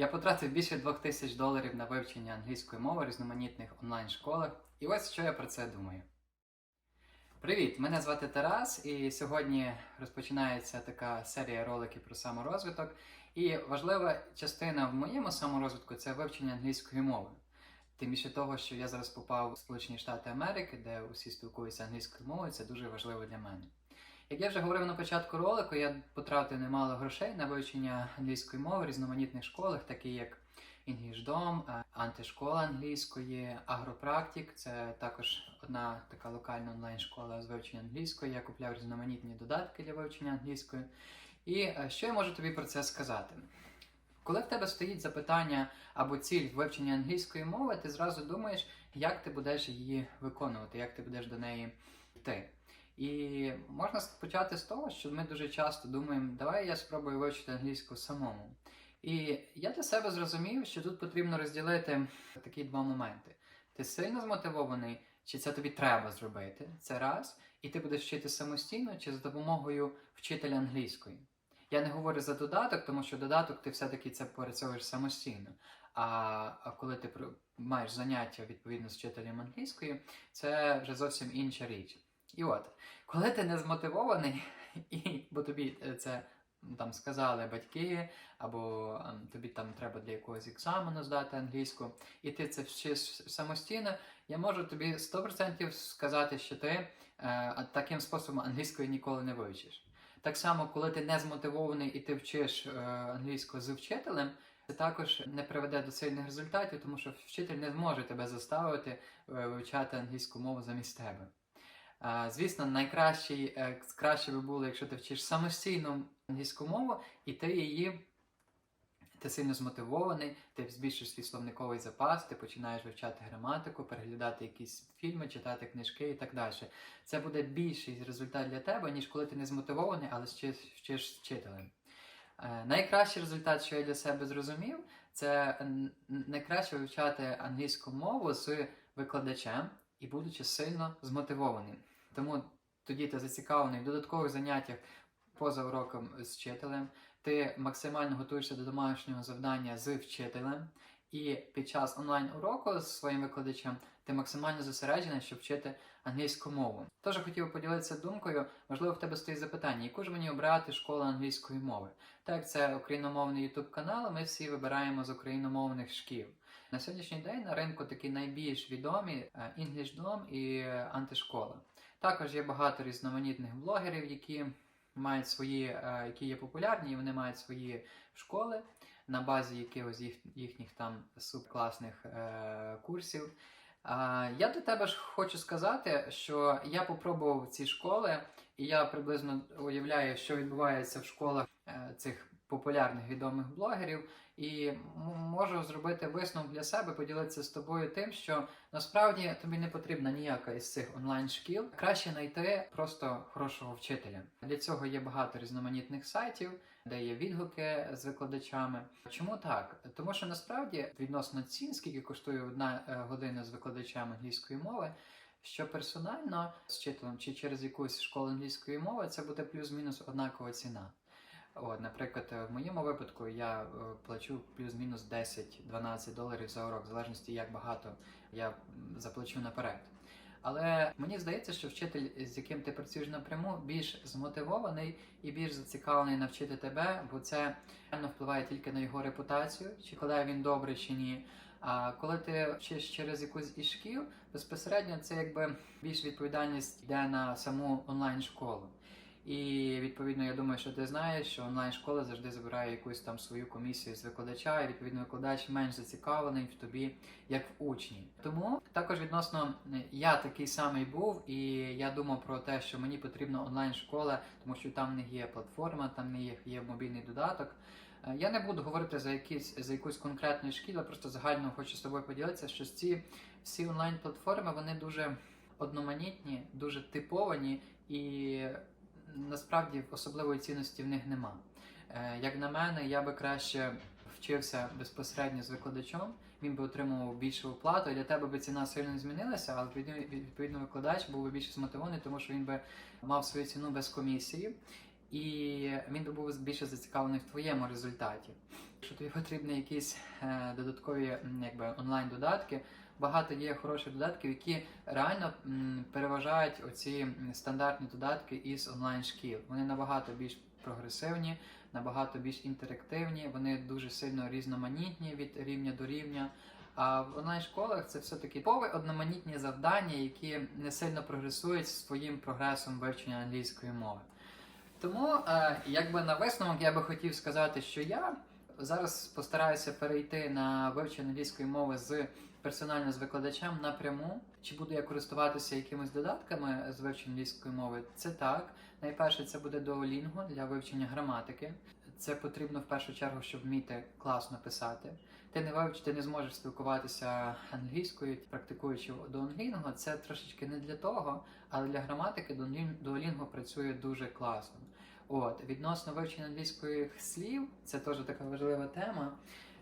Я потратив більше двох тисяч доларів на вивчення англійської мови в різноманітних онлайн-школах. І ось що я про це думаю. Привіт! Мене звати Тарас, і сьогодні розпочинається така серія роликів про саморозвиток. І важлива частина в моєму саморозвитку це вивчення англійської мови. Тим більше того, що я зараз попав в Сполучені Штати Америки, де усі спілкуються англійською мовою, це дуже важливо для мене. Як я вже говорив на початку ролику, я потратив немало грошей на вивчення англійської мови в різноманітних школах, такі як Інглішдом, е, антишкола англійської, Агропрактик. Це також одна така локальна онлайн-школа з вивчення англійської. Я купляв різноманітні додатки для вивчення англійської. І е, що я можу тобі про це сказати? Коли в тебе стоїть запитання або ціль вивчення англійської мови, ти зразу думаєш, як ти будеш її виконувати, як ти будеш до неї йти. І можна почати з того, що ми дуже часто думаємо, давай я спробую вивчити англійську самому. І я для себе зрозумів, що тут потрібно розділити такі два моменти. Ти сильно змотивований, чи це тобі треба зробити, це раз, і ти будеш вчити самостійно чи за допомогою вчителя англійської. Я не говорю за додаток, тому що додаток ти все-таки це працюєш самостійно. А, а коли ти маєш заняття відповідно з вчителем англійської, це вже зовсім інша річ. І от, коли ти не змотивований, і, бо тобі е, це там сказали батьки, або ем, тобі там треба для якогось екзамену здати англійську, і ти це вчиш самостійно, я можу тобі 100% сказати, що ти е, таким способом англійської ніколи не вивчиш. Так само, коли ти не змотивований і ти вчиш е, англійську з вчителем, це також не приведе до сильних результатів, тому що вчитель не зможе тебе заставити е, вивчати англійську мову замість тебе. Звісно, найкраще е, краще би було, якщо ти вчиш самостійно англійську мову, і ти її ти сильно змотивований, ти збільшиш свій словниковий запас, ти починаєш вивчати граматику, переглядати якісь фільми, читати книжки і так далі. Це буде більший результат для тебе, ніж коли ти не змотивований, але вчиш з вчителем. Е, Найкращий результат, що я для себе зрозумів, це найкраще вивчати англійську мову з викладачем і будучи сильно змотивованим. Тому тоді ти зацікавлений в додаткових заняттях поза уроком з вчителем, ти максимально готуєшся до домашнього завдання з вчителем, і під час онлайн-уроку з своїм викладачем ти максимально зосереджений, щоб вчити англійську мову. Тож хотів поділитися думкою, можливо, в тебе стоїть запитання, яку ж мені обрати школу англійської мови. Так як це україномовний YouTube канал, ми всі вибираємо з україномовних шкіл. На сьогоднішній день на ринку такі найбільш відомі е, EnglishDom і е, антишкола. Також є багато різноманітних блогерів, які мають свої, е, які є популярні, і вони мають свої школи на базі якихось їх, їхніх там субкласних е, курсів. Я до тебе ж хочу сказати, що я попробував ці школи, і я приблизно уявляю, що відбувається в школах е, цих популярних відомих блогерів, і можу зробити висновок для себе, поділитися з тобою тим, що насправді тобі не потрібна ніяка із цих онлайн-шкіл. Краще знайти просто хорошого вчителя. Для цього є багато різноманітних сайтів, де є відгуки з викладачами. Чому так? Тому що насправді відносно цін, скільки коштує одна е, година з викладачем англійської мови. Що персонально з вчителем чи через якусь школу англійської мови це буде плюс-мінус однакова ціна. От, наприклад, е, в моєму випадку я е, плачу плюс-мінус 10-12 доларів за урок, в залежності як багато я заплачу наперед. Але мені здається, що вчитель, з яким ти працюєш напряму, більш змотивований і більш зацікавлений навчити тебе, бо це реально впливає тільки на його репутацію, чи коли він добрий чи ні. А коли ти вчиш через якусь із шкіл, безпосередньо це якби більш відповідальність йде на саму онлайн-школу. І відповідно, я думаю, що ти знаєш, що онлайн-школа завжди забирає якусь там свою комісію з викладача, і відповідно викладач менш зацікавлений в тобі, як в учні. Тому також відносно е, я такий самий був, і я думав про те, що мені потрібна онлайн-школа, тому що там них є платформа, там в них є мобільний додаток. Е, Я не буду говорити за якісь за якусь конкретну шкілу, просто загально хочу з тобою поділитися, що ці всі онлайн-платформи вони дуже одноманітні, дуже типовані і насправді особливої цінності в них нема. Е, Як на мене, я би краще вчився безпосередньо з викладачом, він би отримував більшу оплату, для тебе би ціна сильно змінилася, але відповідно, викладач був би більше змотивований, тому що він би мав свою ціну без комісії. і він би був більше зацікавлений в твоєму результаті. Якщо тобі потрібні якісь е, додаткові якби, онлайн-додатки, багато є хороших додатків, які реально переважають оці стандартні додатки із онлайн-шкіл. Вони набагато більш прогресивні, набагато більш інтерактивні, вони дуже сильно різноманітні від рівня до рівня. А в онлайн-школах це все-таки типові одноманітні завдання, які не сильно прогресують своїм прогресом вивчення англійської мови. Тому, е, якби на висновок, я би хотів сказати, що я зараз постараюся перейти на вивчення англійської мови з персонально з викладачем напряму. Чи буду я користуватися якимись додатками з вивчення англійської мови? Це так. Найперше, це буде Duolingo для вивчення граматики. Це потрібно в першу чергу, щоб вміти класно писати. Ти не вивч, ти не зможеш спілкуватися англійською, практикуючи Duolingo. Це трошечки не для того, але для граматики Duolingo працює дуже класно. От відносно вивчення англійських слів, це теж така важлива тема.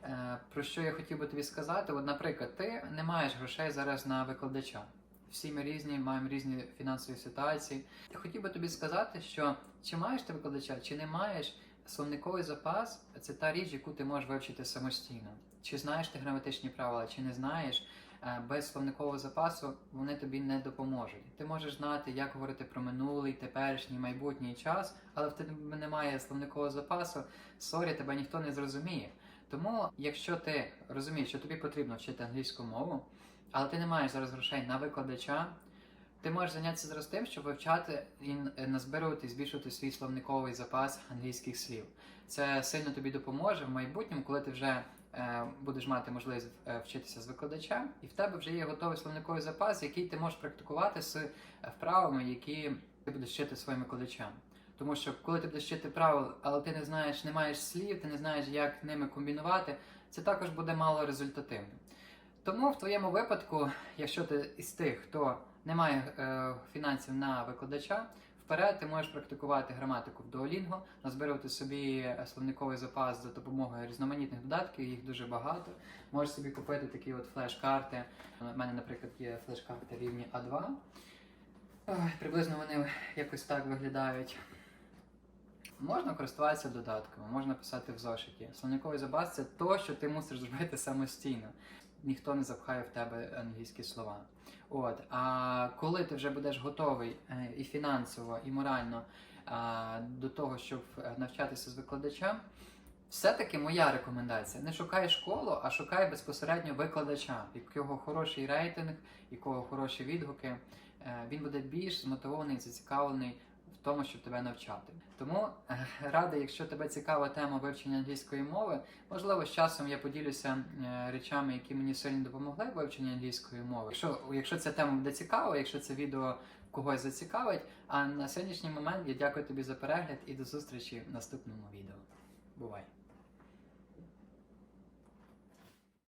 Е, Про що я хотів би тобі сказати? От, наприклад, ти не маєш грошей зараз на викладача. Всі ми різні, маємо різні фінансові ситуації. Я хотів би тобі сказати, що чи маєш ти викладача, чи не маєш, словниковий запас це та річ, яку ти можеш вивчити самостійно. Чи знаєш ти граматичні правила, чи не знаєш, е, без словникового запасу вони тобі не допоможуть. Ти можеш знати, як говорити про минулий, теперішній, майбутній час, але в тебе немає словникового запасу, сорі, тебе ніхто не зрозуміє. Тому, якщо ти розумієш, що тобі потрібно вчити англійську мову, але ти не маєш зараз грошей на викладача, ти можеш зайнятися зараз тим, щоб вивчати і е, назбирувати і збільшувати свій словниковий запас англійських слів. Це сильно тобі допоможе в майбутньому, коли ти вже е, будеш мати можливість е, вчитися з викладача, і в тебе вже є готовий словниковий запас, який ти можеш практикувати з е, вправами, які ти будеш вчити своїм викладачам. Тому що коли ти будеш вчити правил, але ти не знаєш, не маєш слів, ти не знаєш, як ними комбінувати, це також буде мало результативно. Тому в твоєму випадку, якщо ти із тих, хто не має е, фінансів на викладача, вперед ти можеш практикувати граматику в Duolingo, назбирувати собі е, словниковий запас за допомогою різноманітних додатків, їх дуже багато. Можеш собі купити такі от флеш-карти. У мене, наприклад, є флеш-карти рівні А2. Ой, приблизно вони якось так виглядають. Можна користуватися додатками, можна писати в зошиті. Словниковий запас це то, що ти мусиш зробити самостійно. Ніхто не запхає в тебе англійські слова. От, а коли ти вже будеш готовий е, і фінансово, і морально до того, щоб е, навчатися з викладачем, все-таки моя рекомендація: не шукай школу, а шукай безпосередньо викладача, якого хороший рейтинг, якого хороші відгуки. Е, Він буде більш змотивований, зацікавлений в тому, щоб тебе навчати. Тому е, радий, якщо тебе цікава тема вивчення англійської мови, можливо, з часом я поділюся е, речами, які мені сильно допомогли в вивченні англійської мови. Якщо, якщо ця тема буде цікава, якщо це відео когось зацікавить. А на сьогоднішній момент я дякую тобі за перегляд і до зустрічі в наступному відео. Бувай!